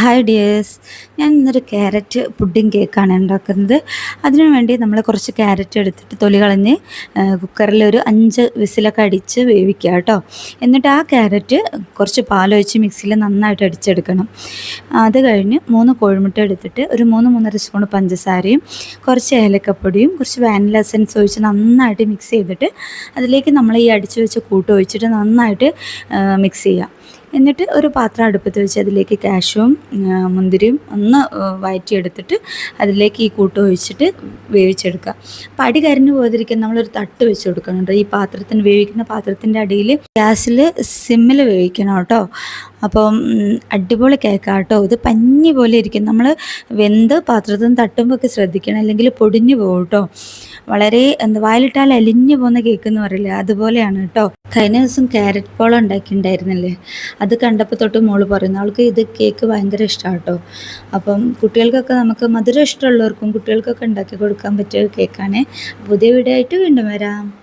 Hi dears ഞാൻ ഇന്നൊരു carrot pudding കേക്കാണ് ഉണ്ടാക്കുന്നത്. അതിനു വേണ്ടി നമ്മൾ കുറച്ച് ക്യാരറ്റ് എടുത്തിട്ട് തൊലി കളഞ്ഞ് കുക്കറിൽ ഒരു അഞ്ച് വിസിലൊക്കെ അടിച്ച് വേവിക്കുക കേട്ടോ. എന്നിട്ട് ആ ക്യാരറ്റ് കുറച്ച് പാലൊഴിച്ച് മിക്സിയിൽ നന്നായിട്ട് അടിച്ചെടുക്കണം. അത് കഴിഞ്ഞ് മൂന്ന് കോഴിമുട്ട എടുത്തിട്ട് ഒരു മൂന്ന് മൂന്നര സ്പൂൺ പഞ്ചസാരയും കുറച്ച് ഏലക്കപ്പൊടിയും കുറച്ച് വാനില എസൻസ് ഒഴിച്ച് നന്നായിട്ട് മിക്സ് ചെയ്തിട്ട് അതിലേക്ക് നമ്മൾ ഈ അടിച്ച് വെച്ച കൂട്ട് ഒഴിച്ചിട്ട് നന്നായിട്ട് മിക്സ് ചെയ്യുക. എന്നിട്ട് ഒരു പാത്രം അടുപ്പത്ത് വെച്ച് അതിലേക്ക് കാഷും മുന്തിരിയും ഒന്ന് വയറ്റിയെടുത്തിട്ട് അതിലേക്ക് ഈ കൂട്ട് ഒഴിച്ചിട്ട് വേവിച്ചെടുക്കുക. അപ്പം അടി കരിഞ്ഞു പോകാതിരിക്കാൻ നമ്മളൊരു തട്ട് വെച്ച് കൊടുക്കണം ഈ പാത്രത്തിന് വേവിക്കുന്ന പാത്രത്തിന്റെ അടിയിൽ ഗ്യാസിൽ സിമ്മിൽ വേവിക്കണം കേട്ടോ. അപ്പം അടിപൊളി കേക്കാണ് കേട്ടോ ഇത് പഞ്ഞി പോലെ ഇരിക്കും. നമ്മൾ വെന്ത് പാത്രത്തിൽ നിന്ന് തട്ടുമ്പോൾ ഒക്കെ ശ്രദ്ധിക്കണം. അല്ലെങ്കിൽ പൊടിഞ്ഞു പോകും കേട്ടോ വളരെ എന്താ വായിലിട്ടാൽ അലിഞ്ഞു പോകുന്ന കേക്ക് എന്ന് പറയില്ലേ? അതുപോലെയാണ് കേട്ടോ കഴിഞ്ഞ ദിവസം ക്യാരറ്റ് പോള ഉണ്ടാക്കിയിട്ടുണ്ടായിരുന്നില്ലേ? അത് കണ്ടപ്പോൾ തൊട്ട് മോൾ പറയുന്നു അവൾക്ക് ഇത് കേക്ക് ഭയങ്കര ഇഷ്ടമാണ് കേട്ടോ അപ്പം കുട്ടികൾക്കൊക്കെ നമുക്ക് മധുരം ഇഷ്ടമുള്ളവർക്കും കുട്ടികൾക്കൊക്കെ ഉണ്ടാക്കി കൊടുക്കാൻ പറ്റിയ കേക്കാണ്. പുതിയ വീഡിയോ ആയിട്ട് വീണ്ടും വരാം.